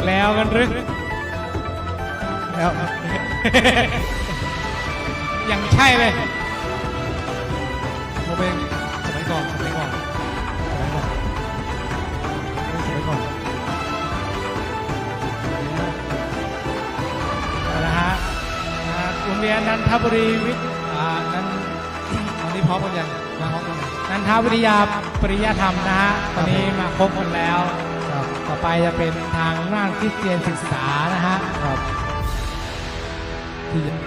านอีกแล้วกันหรือแล้ว ยังใช่เลยผมเองสมัยก่อนสมัยก่อนสมัยก่อนสมัยก่อนนะฮะอ่าโรงเรียนนันทบุรีวิทย์อ่านันตอนนี้พร้อมกันยังมาพร้อมกันยังนันทวิทยาปริยธรรมนะฮะตอนนี้มาครบหมดแล้วครับต่อ ไปจะเป็นทางด้านคริสเตียนศึกษานะฮะครับที่ยัง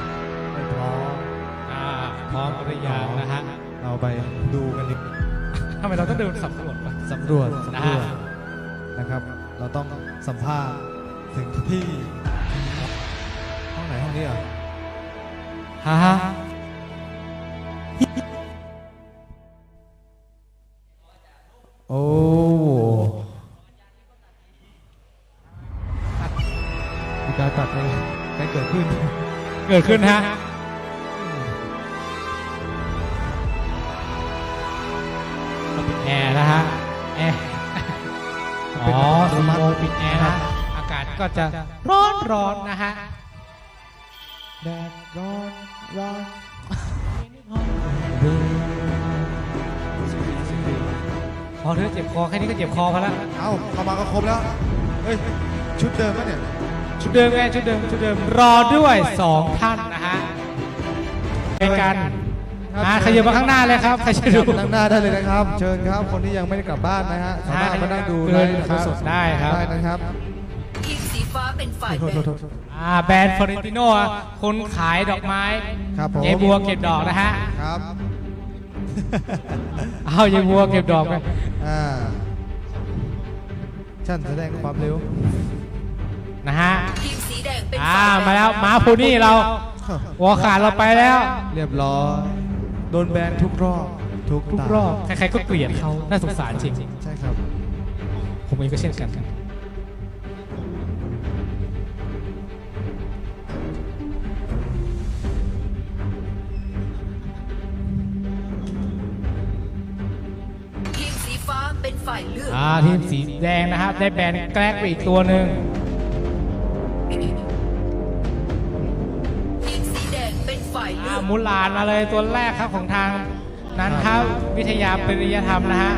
ไม่พร้อมอ่าพร้อมหรือยังนะฮะเราไปดูกันดิทำไมเราต้องเดินสำรวจวะสำรวจสำรวจอ่านะครับ เราต้องสัมภาษณ์ถึงที่ห้องไหนห้องนี้เหรอะฮะ กิดขึ้นฮะเราปิดแอร์นะฮะแอร์อ๋อสโมปิดแอร์นะฮะอากาศก็จะร้อนร้อนนะฮะแดดร้อนร้อนพอเธอเจ็บคอแค่นี้ก็เจ็บคอพอแล้วเอ้าเข้ามาก็ครบแล้ว เฮ้ย ชุดเดิมปะเนี่ย ชุดเดิมไงชุดเดิมชุดเดิมรอด้วยสองท่านนะฮะเป็นกันอ่าขยับมาข้างหน้าเลยครับใครจะดู นั่งหน้าได้เลยนะครับ เชิญครับ คนที่ยังไม่ได้กลับบ้านนะฮะสามารถมานั่งดูเดินไลฟ์สดได้ครับ ได้นะครับทีมสีฟ้าเป็นฝ่ายโทษแบ่โทงษโทษอ่าแบรนด์ฟอเรนติโน่คนขายดอกไม้ครับผมยายบัวเก็บดอกนะฮะ ครับ เอายายบัวเก็บดอกไปอ่าฉันแสดงความเร็ว นะฮะทีมสีแดงเป็นอ่าฝ่ายมาแบ่งแล้วม้าพูนี่เราหัวขาดเราไปแล้ว เรียบร้อยโดนแบนทุกรอบทุกทุกตารอบใครๆก็เกลียดเขาน่าสงสารจริง ใช่ครับ ผมเองก็เช่นกันทีมสีฟ้าเป็นฝ่ายเลือก อ่าทีมสีแดงนะครับ ได้แบนแกลกไปอีกตัวหนึ่ง มูลานมาเลยตัวแรกครับของทางนันทวิทยาปริยธรรมนะฮะ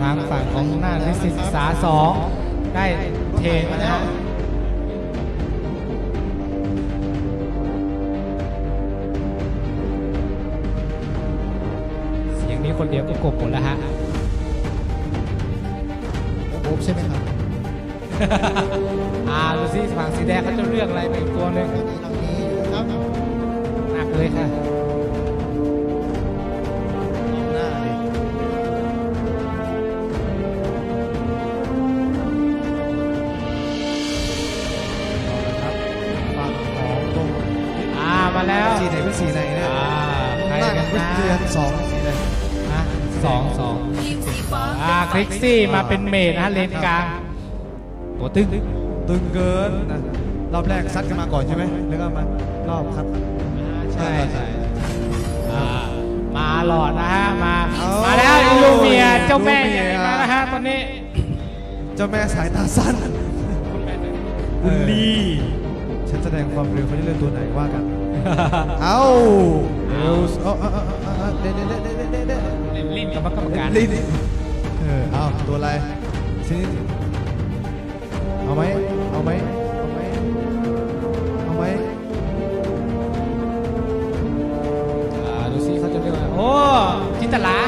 ทางฝั่งของหน้านิสิตศึกษาสองได้เทนนะฮะเสียงนี้คนเดียวก็กบหมดแล้วฮะโอ๊บใช่ไหมครับ อ่าดูสิฝั่งสีแดงเขาจะเลือกอะไรไปอีกตัวหนึ่งหนักเลยค่ะหน้าดิครับฝั่งของตรงอ่ามาแล้วสีไหนเป็นสีไหนเนี่ยอ่าใครหน้ากักันนนะเรียนสองสีเลยอะสองสองทีมสีฟ้าอ่าคลิกซี่มาเป็นเมดนะฮะเลนกลางตัวตึ้ง ตึงเกินนะรอบแรกซัดกันมาก่อนใช่ไหมแล้วก็มารอบคัดใช่ใช่อ่ามาหลอดนะฮะมาเอามาแล้วอิลูเมียเจ้าแม่ลูเมียมาแล้วฮะตอนนี้เจ้าแม่สายตาสั้นบุลลีฉันแสดงความเร็วเขาจะเลือกตัวไหนว่ากัน เอาเร็วเอาเอาเอาเอาเอาเด็ดเด็ดเด็ดเด็ดเด็ดเด็ดเล่นลิ้นกับกรรมการลิ้นเออเอาตัวอะไรชิ้นเอาไหม เอาไหมเอาไหมเอาไหมอ่าดูสิเขาจะเลือกอะไรโอ้จินตลา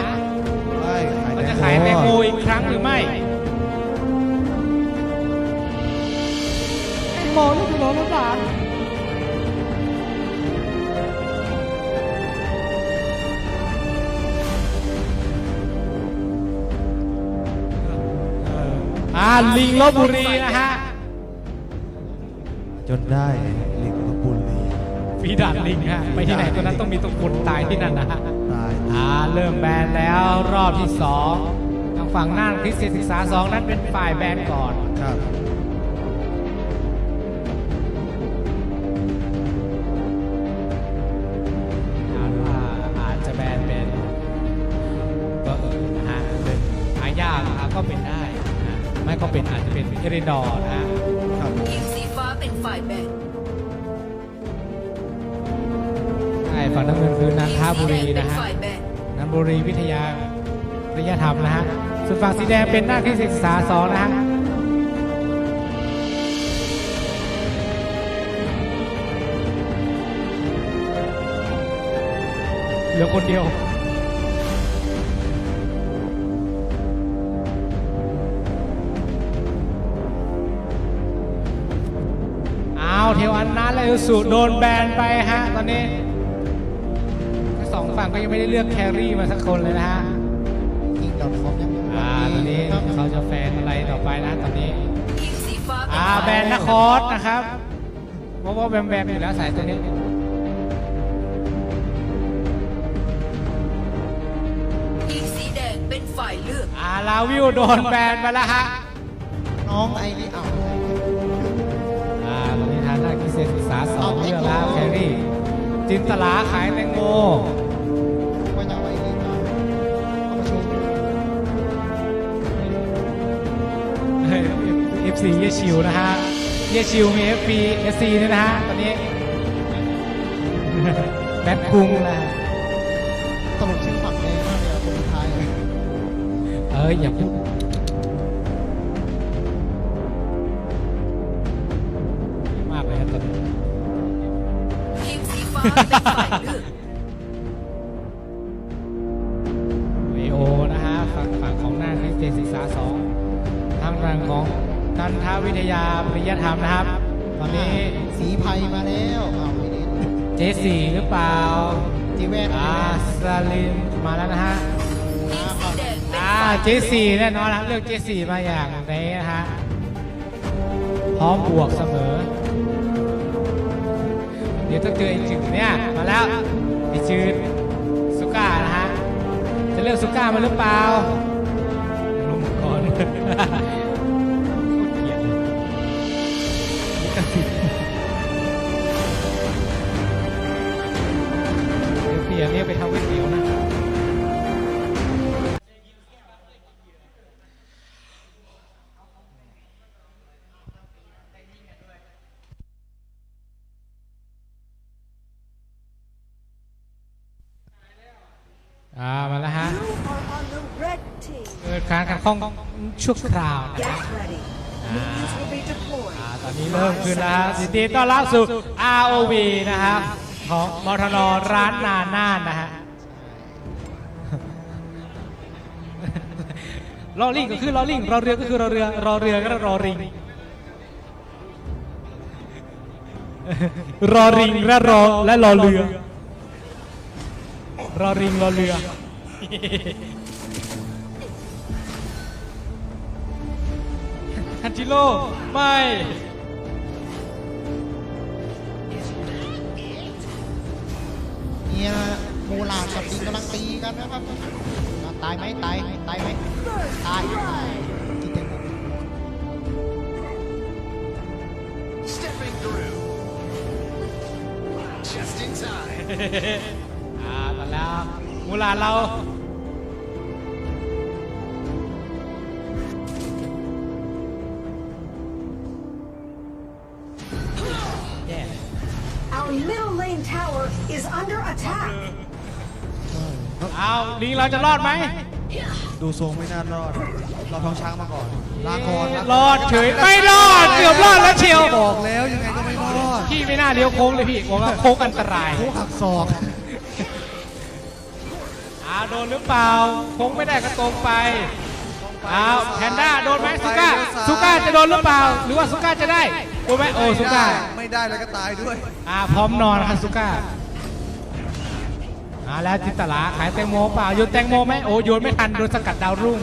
ไอ้ขายเขาจะขายแตงโมอีกครั้งหรือไม่แตงโมนี่คือโรลบาทอ่าลิงลบบุรีนะฮะ จนได้ลิงลบบุรีฟีดานลิงฮะไปที่ไหนตัวนั้นต้องมีตัวคนตายที่นั่นนะฮะตายอ่าเริ่มแบนแล้วรอบที่สองทางฝั่งน่านคริสเตียนศึกษาสองนั้นเป็นฝ่ายแบนก่อนครับอาจว่าอาจจะแบนเป็นก็เออนะฮะเป็นหายากนะก็เป็นได้นะเอรินอร์นะฮะ ฝ่ายแบ่งใช่ฝั่งน้ำเงินคือนันทบุรีทีมสีแดงเป็นะนฮะฝ่ายแบ่งนันทบุรีวิทยาวิทยาธรรมนะฮะส่วนฝั่งสีแดงเป็นหน้าที่ศึกษาสองนะฮะเหลือคนเดียว อันนั้นเลยสุโดนแบนไปฮะตอนนี้ทั้งสองฝั่งก็ยังไม่ได้เลือกแครี่มาสักคนเลยนะฮะยิงดอทคอมยังอ่าตอนนี้ครับเขาจะแฟนอะไรต่อไปนะตอนนี้ทีมสีฟ้าเป็นอ่าฝ่ายแบนนครนะครับเพราะว่าแบมแบมอยู่แล้วสายตัวนี้ทีมสีแดงเป็นฝ่ายเลือกอ่าลาวิวโดนแบนไปแล้วฮะน้องไอ้นี่เอาอ่า สองเลือกแล้วแครี่ จินตลาขายแตงโมว่าจะเอาไอ้นี่มาเอามาโชว์เอฟซีเยชิวนะฮะเยชิวมีเอฟพีเอสซีนี่ยนะฮะตอนนี้แบทคุงนะฮะตลกชื่อฝั่งแดงมากเลยอะคนสุดท้ายเลยเอ้ยอย่าพูด เป็นฝ่ายเลือกไอโอนะฮะฝั่งฝั่งของหน้าคริสเตียนศึกษาสองทางฝั่งของนันทวิทยาปริยธรรมนะครับ ตอนนี้สีไพมาแล้วเอาไอ้นี่เจสี่หรือเปล่าจีแวนอาสลินมาแล้วนะฮะทีมสีแดงเป็นอ่าฝ่ายเจสี่แน่นอนนะครับเลือกเจสี่มาอย่างนี้นะฮะพร้อมบวกเสมอ ดี๋ยวต้องเจอไอ้จืดเนี่ยมาแล้วไอ้จืดสุก้านะฮะจะเลือกสุก้ามาหรือเปล่าลงก่อน ชั่วคราวนะ Get ฮะ ready. Minions will be deployed. อ่าตอนนี้เริ่มขึ้นแล้วฮะยินดีต้อนรับสู่ ROV นะครับของมทนร้านนาน่านนะฮะรอลิงก็คือรอลิงรอเรือก็คือรอเรือรอเรือก็รอริงรอริงและรอและรอเรือ รอริงรอเรือ ฮันจิโร่ไม่เนี่ยมูลาดกับลิงกำลังตีกันนะครับตายไหมตายตายไหมตายตายที่เต็มหมด Stepping through. Just in time. อ่าตอนแล้วมูลาดเรา under attack. เอาลิงเราจะรอดไหม ดูทรงไม่น่ารอด เราท้องช้างมาก่อนลาก่อนลาก่นรอดเฉยไม่รอดเกือบรอดแล้วเชียวบอกแล้วยังไงก็ไม่รอดพี่ไม่น่าเลี้ยวโค้งเลยพี่ผมว่าโค้งอันตรายโค้งหักศอกอาโดนหรือเปล่าโค้งไม่ได้ก็ตรงไปเอาแพนด้าโดนไหมสุก้าสุก้าจะโดนหรือเปล่า หรือว่าสุก้าจะได้โดนไหมโอ้สุก้าไม่ได้แล้วก็ตายด้วยอ่าพร้อมนอนนะครับสุก้า อ่าแล้วจินตลาขายแตงโมเปล่าโยนแตงโมไหมโอ้โยนไม่ทันโดนสกัดดาวรุ่ง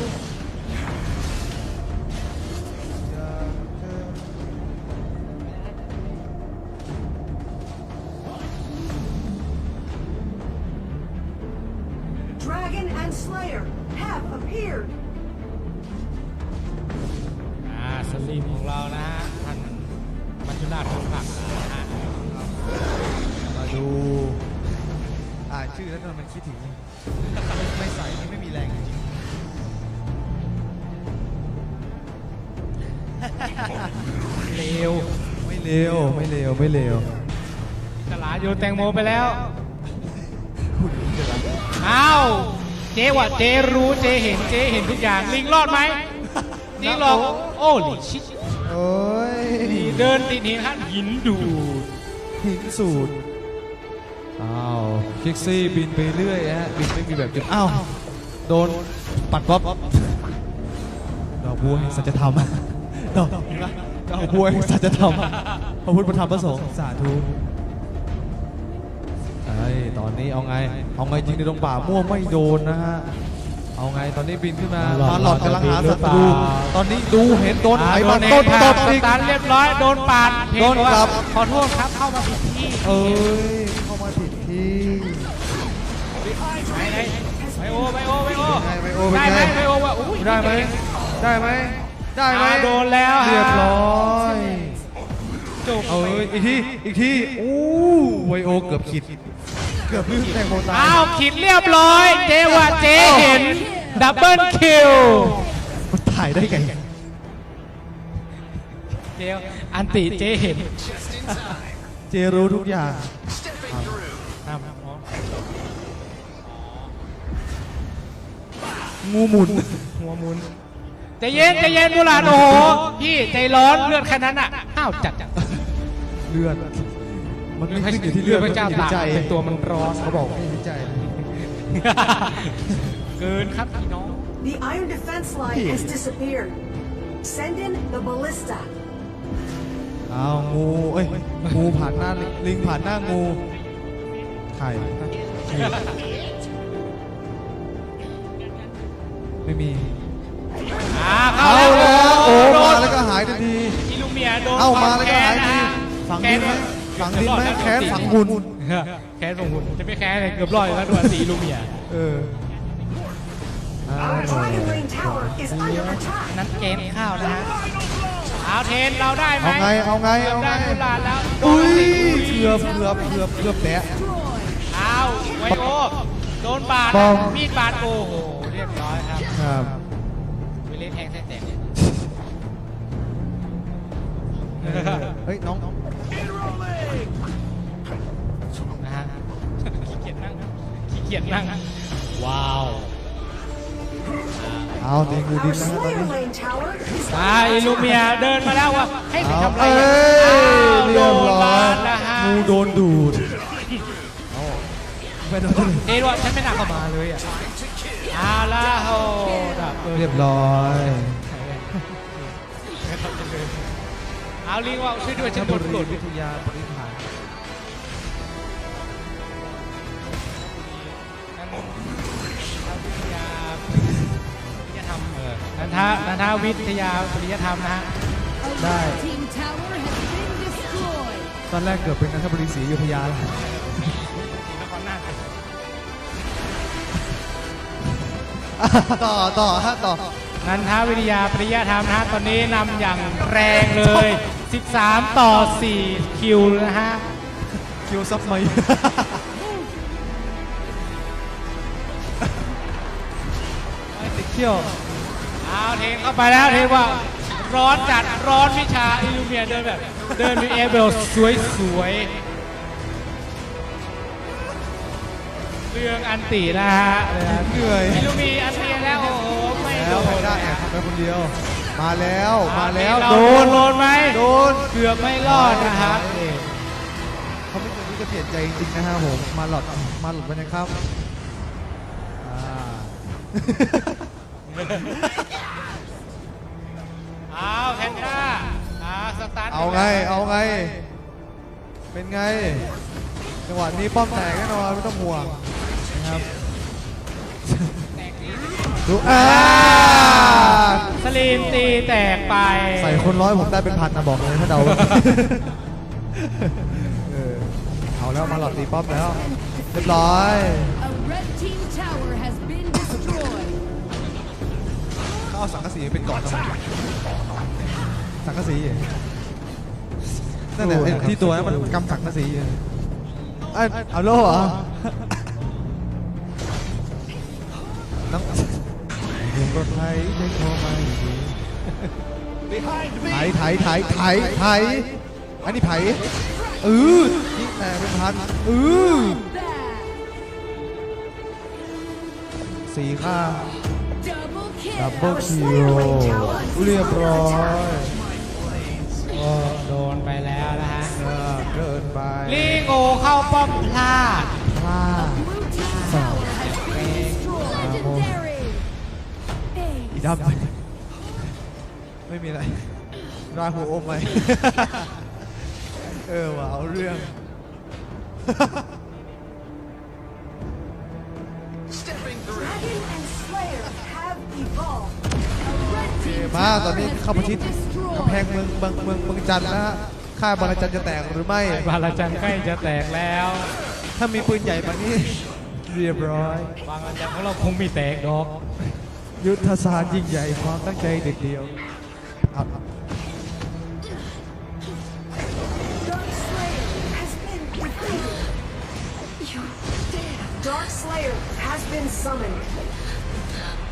อ่านชื่อแล้วมันคิดถึง ไม่ใส่นี่ไม่มีแรงจริงเร็วไม่เร็วไม่เร็วไม่เร็วฉลาดโยนแตงโมไปแล้วอ้าวเจ๊ว่ะเจ๊รู้เจ๊เห็นเจ๊เห็นทุกอย่างลิงรอดไหมลิงรอดโอ้ลิชิโอ้ยเดินติดหินขั้นหินดูดหินสูตรอ้าว คิกซี่บินไปเรื่อยฮะบินไม่มีแบบจุดอ้าวโดนปัดป๊อปดอกบัวแห่งสัจธรรมดอกดอกบัวแห่งสัจธรรมพระพุทธพระธรรมพระสงฆ์สาธุไอ้ยตอนนี้เอาไง เอาไงจริงในตรงป่าม่วงไม่โดนนะฮะเอาไงตอนนี้บินขึ้นมามาหลอดกำลังหาศัตรูตอนนี้ดูเห็นโดนไถอ่ามาโดต้นเองตค่ะบอีกสตาร์ทเรียบร้อยโดนปาดเพลงโดนบอกว่าครับขอโทษครับเข้ามาผิดที่เอ้ยเข้ามาผิดที่ ไหนไหนไบโอไบโอไบโอไงไบโอได้ไหมไบโอว่าอุ้ยได้ไหมได้ไหมได้ไหมอ่าโดนแล้วฮะเรียบร้อยจบเอาเลยอีกทีอีกทีอู้ไวโอเกือบขิด เกือบลื่นแตงโมตายอ้าวขีดเรียบร้อย เจว่าเจเห็นดับเบิลคิวมันถ่ายได้ไงเจอันติเจเห็น เจรู้ทุกอย่าง Stepping through. งูหมุนหัวหมุนใจเย็นใจเย็นบุราณโอ้โหพี่ใจร้อนเลือดแค่นั้นอะอ้าวจัดจัดเลือด มันไม่ขึ้นอยู่ที่เลือดพระเจ้ามันอยู่ตากที่ใจเป็นตัวมันร้อนเขาบอกไม่อยู่ที่ใจเกินครับพี่น้อง The iron defense line has disappeared. Send in the ballista. เอางูเอ้ยงูผ่านหน้าลิงลิงผ่านหน้างู ไข่ไม่มี อ่าเข้าเอาแล้วแล้วโอ้โดมานแล้วก็หายทันที อิลูเมียโดนเอามาแล้วก็หายทีนะฝังดินไหมฝังดินไหมแค้นฝังหุ่นแค้นฝังหุ่นจะไม่แค้นเลยเกือบร้อยแล้วด้วยสีอิลูเมียเอออ้าว Our Dragon Lane Tower is under attack. นั้นเกณฑ์ข้าวนะฮะเอาเทนเราได้ไหมเอาไงเอาไงเอาไงได้บุราณแล้วโดอุ้นยสิเกือบเกือบเกือบเกือบแตะ เอาไวโอโดนบาดปอมมีดบาดโอ้โหเรียบร้อยครับครับไปเล่นแทงแท้แตกเนี่ยเฮ้ยน้องนะฮะขี้เกียจนั่งขี้เกียจนั่งว้าวเอาตีงูดิน Our นะฮะตอน Slayer นี้ Lane Tower is อ่าอิลูเมียเดินมาแล้วว่าให้ไปเอาทำอะไรเอ้อะยอ้าวเรีโดยบนร้อบายดนะฮะงูโดนดูดเอา ไม่โดนเอ็ดว่าฉันไม่น่าเข้ามาเลยอะเอาละโหดับเบิลเรียบร้อยเอาลิงว่าช่วยด้วยฉันโดบุนรีหลุดวิทยาบริหารวิทยาวิทยาธรรมเออนันทานันทาวิทยาปริยธรรมนะฮะได้ Team Tower has been destroyed. ตอนแรกเกิดเป็นนันทบุรีศรีอยุธยาแล้ว ต่อต่อฮะต่อ นันทวิทยาปริยธรรมนะฮะตอนนี้นำอย่างแรงเลย 13 ต่อ 4 คิวนะฮะ คิวซับไหม ไม่ติดเขี้ยว เอาเทนเข้าไปแล้วเทนว่าร้อนจัดร้อนวิชาอิลูเมียเดินแบบ เดินมีเอเบลสวยสวยๆ เรื่องอันตีนะฮะเหนื่อยอิลูมีอันตีแล้วโอ้โหไม่แล้โดวแพนนด้าแอบทำไปคนเดียว มาแล้วมาแล้วโดนโดนไหมโดนเกือบไม่รอดนะฮะเขาไม่เคยที่จะเปลี่ยนใจจริงๆนะฮะผมมาหลอดมาหลอดไปนะครับอ่า เอาแพนด้าเอาสตาร์ทเอาไง เอาไง เป็นไง จังหวะนี้ป้อมแตกแน่นอนไม่ต้องห่วงนะ ครับดูอ่าสลีนตีแตกไป ใส่คนร้อยผมได้เป็นพันนะบอกเลยถ้าเดาเออเอาแล้วมาหลอดตีป้อมแล้ว เรียบร้อย A red team tower has been destroyed. เขาเอาสังกะสีเป็นเกาะทำไมสังกะสีนั่นแหละไอ้ที่ตัวนั้นมันกำสังกะสีอยู่เอ้ยเอาโล่เหรอ น้องผมก็ไทยไม่พอไม่ดีไถไถไถไถไถอันนี้ไถเออยิงแต่เป็นพันเออ That สี่ค่า double kill. ดับเบิลคิวเรียบร้อยโอ้โดนไปแล้วนะฮะเออเกินไปลิงโอเข้าป้อมพลาด ดำไม่มีอะไร ราหัวอมไหม เออว่ะเอาเรื่อง Stepping through. Dragon and Slayer have evolved. Red team มาตอน tower นี้ has เข้าประชิด been destroyed. กำแพงเมืองบางเมืองบางจันทร์นะฮะค่ายบางจันทร์จะแตกหรือไม่ บาลาจันใกล้จะแตกแล้วถ้ามีปืนใหญ่แบบนี้ เรียบร้อย บางลาจันของเราคงมีแตกดอก ยุทธศาสตร์ยิ่งใหญ่ความตั้งใจเด็ดเดียวเอา Dark Slayer has been defeated. Dark Slayer has been summoned.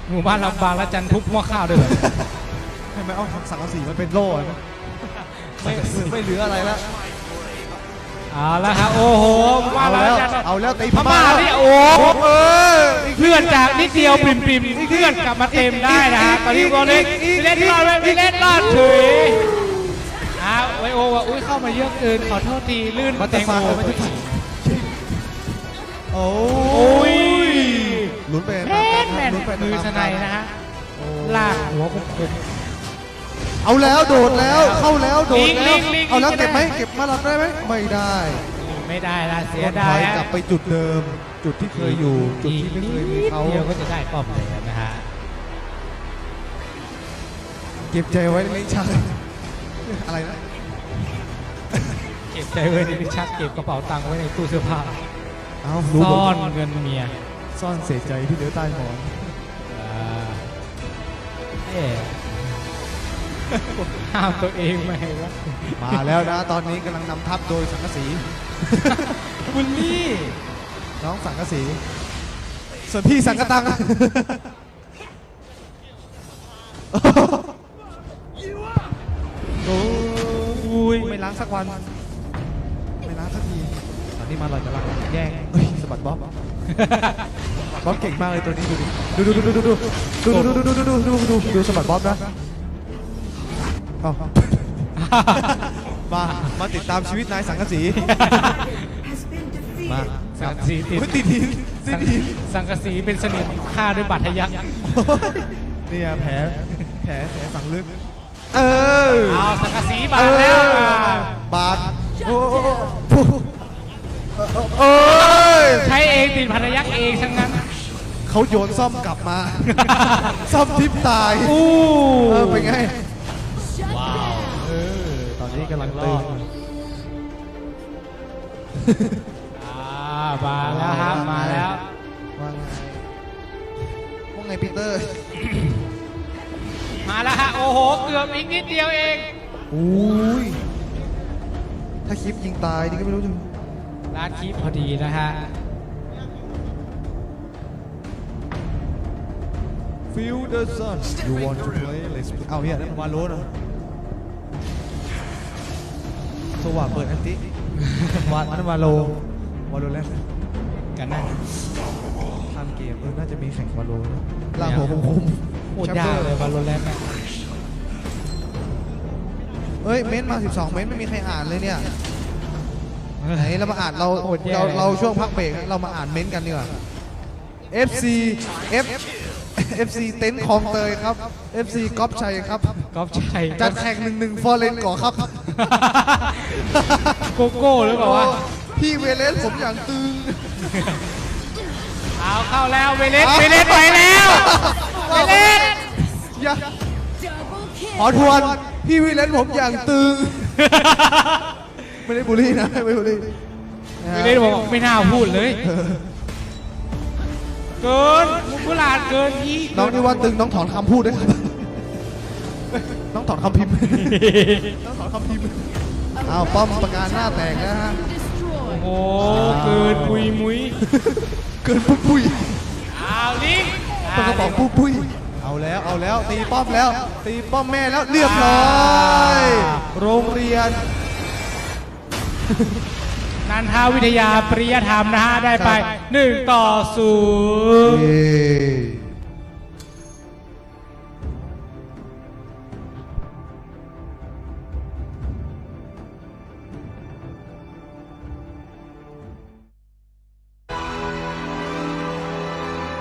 หมู่บ้านเราบางลาจันทุบหม้อข้าวด้วยเหรอทำไมเอาสังกะสีมันเป็นโล่อะไม่ไม่เหลืออะไรแล้ว เอาละครับ โอ้โหหมู่บ้าเอานบางแล้วลาจันเอาแล้วตีพพม่าม่านี่โอ้เออเพื่อนจากนิดเดียวปิ่มปิ่มๆเพื่อนกลับมาเต็มได้นะฮะตอนนี้วอลเล็กวิเล่นรอดไหมวิเล่นรอดเฉยอ้าวไวโอว่าอุ้ยเข้ามาเยอะเกินขอโทษทีลื่นมาแตแต่งฟังโมไม่ไปใช่โอ้โอ้ยลุ้นไปแม่นแม่นลุ้นไปมือตามๆสไนยนะฮะลากหัวคม เอาแล้วโดดแล้วเข้าแล้วโดดลิแล้งวลิงลิง เอาแล้วลิงเก็บไหมก็ได้เก็บมาลับได้ไหมไม่ได้ๆไม่ได้ละเสียถดาอยยฮะกลับไปจุดเดิม จุดที่เคยอยู่ จุดที่ไม่เคยมีเขาเดียวก็จะได้ป้อมเลยนะฮะเก็บใจไว้ในลิ้นชักอะไรนะเก็บใจไว้ในลิ้นชักเก็บกระเป๋าตังค์ไว้ในตู้เสื้อผ้าเอารู้หมซ่อดนเงินเมียซ่อนเสียใจที่เหลือใต้หมอน อ่าเอ๊ะ ห้ามตัวเองไม่ให้วะมาแล้วนะ ตอนนี้กำลังนำทัพโดยสังกะสี บุลลี่น้องสังกะสี ส่วนพี่สังกะตัง โอ้ยไม่ล้างสักวัน ไม่ล้างสักทีตอนนี้มาลอยกำลังแย่งเฮ้ยสะบัดบ๊อบบ๊อบเก่งมากเลยตัวนี้ดูดิดูดูดูดูดูดูดูดูดูดูดูดูดูดูสะบัดบ๊อบนะ เอามา มาติดตามชีวิตนายสังกะสี Has been มา defeated. สังกะสีติดเฮ้ยติดหินติสัดงหินสังกะสีเป็นสนิมฆ่าด้วยบาดทะยักเนี่ยแผล แผลแผลฝังลึก เออเอาสังกะสีบาดแล้วอะบาดโอ้โอ้โอ้โอ้ยใช้เองติดบาดทะยักเองทั้งนั้น เขาโยนซ่อมกลับมา ซ่อมทิพตาย อู้เออเป็นไง กำลังตึงอ่ามาแล้วครับมาแล้วว่าไงว่าไงปีเตอร์ มาแล้วฮะโอ้โหเกือบอีกนิดเดียวเองอุ้ย ถ้าคลิปยิงตายนี่ก็ไม่รู้จะร้านคีพอดีนะฮะ Feel the sun you want to play let's play เอาเฮียนั่นมันวาโลนะ สว่างเปิดอันติวานั่นวาโลวาโลแล้วกันนั่นทำเกมเออน่าจะมีแข่งวาโลนะลากหัวคมคมโคตรยากเลยบอลลูนแลนด์เนี่ยเฮ้ยเม้นต์มา 12 เม้นต์ไม่มีใครอ่านเลยเนี่ยไหนเรามาอ่านเราโคตรแย่เราลยเราช่วงพักเบรกเรามาอ่านเม้นต์กันดีกว่า FC F FC เต็นท์คลองเตยครับ FC ก๊อฟชัยครับกอล์ฟชัยจัดแข่งหนึ่งหนึ่งฟอร์เรนก่อครับโกโก้หรือเปล่าวะพี่เวเลสผมอย่างตึง เอาเข้าแล้วเวเลสเวเลสไปแล้วเวเลสอย่า Double ขอ kill. ทวนพี่เวเลสผมอย่างตึง ไม่ได้บูลลี่นะไม่บูลลี่นะเวฮะเลสบอกไม่น่าพูดเลย เกินมุกกุหลาดเกินยี่น้องที่ว่าตึงน้องถอนคำพูดด้วยครับน้องถอนคำพิมพ์ น้องถอนคำพิมพ์อ้าวป้อมประการหน้าแตกนะฮะ Destroyed. โอ้เกินปุยมุยเกินปุ้ยปุ้ยเอาลิงปากกระป๋องปุ้ยปุ้ยเอาเอาแล้วเอาแล้วตีป้อมแล้ว ตีป้อมแม่แล้วเรียบร้อยโรงเรียน นันทาวิทยาปริยธรรมนะฮะได้ไป 1 ต่อ0เย้